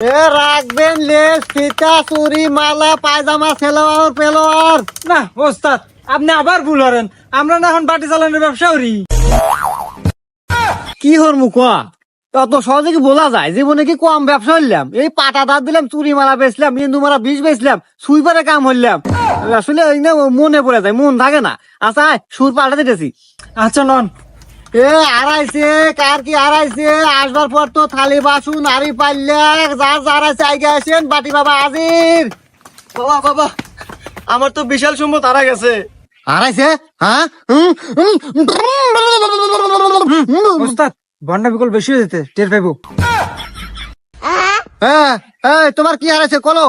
এ রাখবেন লেস ফিতা চুরি মালা পায়জামা সেলোয়ার পেলোয়ার। না ওস্তাদ আপনি আবার ভুল হরেন আমরা না এখন বাটি চালানোর ব্যবসা করি। কি হর মুখা অত সহজে কি বলা যায়? জীবনে কি কম ব্যবসা হইলাম এই পাটা দাঁত দিলাম চুরি মালা বেচলাম ইন্দু মালা বিষ বেচলাম সুইপারে কাম হইলাম। আসলে মনে পড়ে যায় মন থাকে না। আচ্ছা সুর পাল্টা দিতেছি। আচ্ছা নন এ আড়াইছে কার কি আড়াইছে আসবার পর তো থালি বাসুন আড়ি পাল্লা যার যার আছে আগে আসেন বাটি বাবা আজির বাবা বাবা আমার তো বিশাল সম্পদ হারা গেছে। আড়াইছে হ্যাঁ। ওস্তাদ বন্ডা বিকল বেশি হয়ে যেতে টের পাইবো। হ্যাঁ তোমার কি হারাইছে? কলো।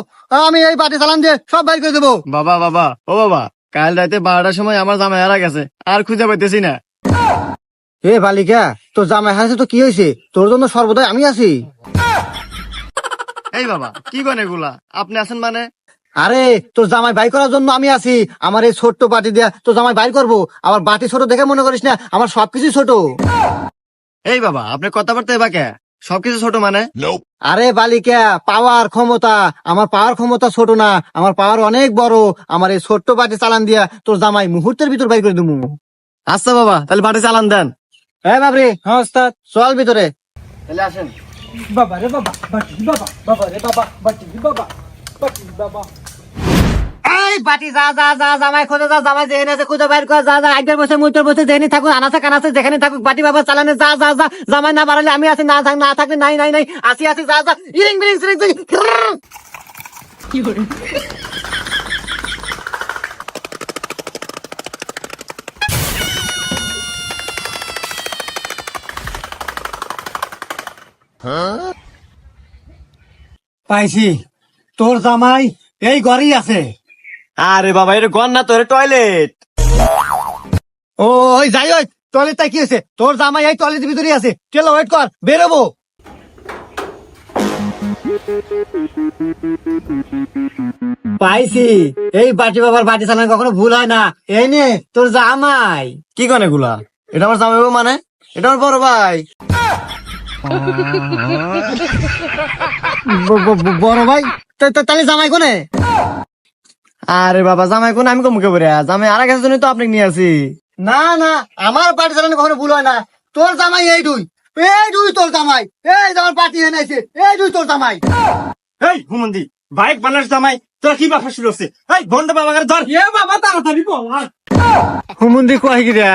আমি এই বাটি চালান দিয়ে সব বাইর করে দেবো। বাবা বাবা ও বাবা কাল রাতে বারোটার সময় আমার জামাই হারা গেছে আর খুঁজে পাইতেছি না। এ বালিকা তোর জামাই হারাইছে তো কি হয়েছে? তোর জন্য সর্বদাই আমি আছি। এই বাবা কি করেন এগুলা? আপনি আছেন মানে? আরে তোর জামাই বাই করার জন্য আমি আছি। আমার এই ছোট্ট বাটি দিয়া তোর জামাই বাইর করব। আমার বাটি ছোট দেখে মনে করিস না আমার সবকিছু ছোট। এই বাবা আপনি কথাবার্তা এবার কে সবকিছু ছোট মানে? আরে বালিকা পাওয়ার ক্ষমতা। আমার পাওয়ার ক্ষমতা ছোট না আমার পাওয়ার অনেক বড়। আমার এই ছোট্ট বাটি চালান দিয়া তোর জামাই মুহূর্তের ভিতর বাইর করে দেবো। আচ্ছা বাবা তাহলে বাটি চালান দেন। হ্যাঁ বাবরি হ্যাঁ ওস্তাদ চল ভিতরে। তাহলে আসেন। বাবা রে বাবা বাটি বাবা বাবা রে বাবা বাটি বাবা বাটি বাবা। এই বাটি যা যা যা জামাই খোঁজে যা জামাই যেখানে আছে খুঁজে বাইর কর যা যা একবার বসে মুইতর বসে যেখানে থাকুক আনাসে কানাসে যেখানে থাকুক বাটি বাবা চালানে যা যা যা জামাই না বাড়ালে আমি আছি না থাক না থাকলে নাই নাই নাই আসি আসি যা যা ইরিং বিরিং সিরিং সিরিং। পাইছি। তোর জামাই এই ঘরেই আছে। আরে বাবা এটা গন না তো এটা টয়লেট ওই যাই ওই টয়লেট কি হয়েছে? তোর জামাই এই টয়লেটের ভিতরেই আছে। চল ওয়েট কর বেরোবো। পাইছি। এই বাটি বাবার বাটি চালানো কখনো ভুল হয় না। এই নে তোর জামাই। কি করেন এগুলা এটা আমার জামাই মানে? এটা আমার বড় ভাই। বড় ভাই তাহলে জামাই কোনে? আরে বাবা জামাই কোন? আমি কমুকে বলে জামাই আর জন্য তো আপনাকে নিয়ে আসি। না না আমার বাটি চালানো কখনো ভুল হয় না। তোর জামাই এই দুই। এই দুই তোর জামাই। এই আমার পার্টি এনেছে এই দুই তোর জামাই। এই হুমন্দি বাইক বানার জামাই তোরা কি বাপা শুরু হচ্ছে? এই বন্ডা বাবা ধর। এ বাবা তাড়াতাড়ি বল। হুমুন্দি কয় গিরা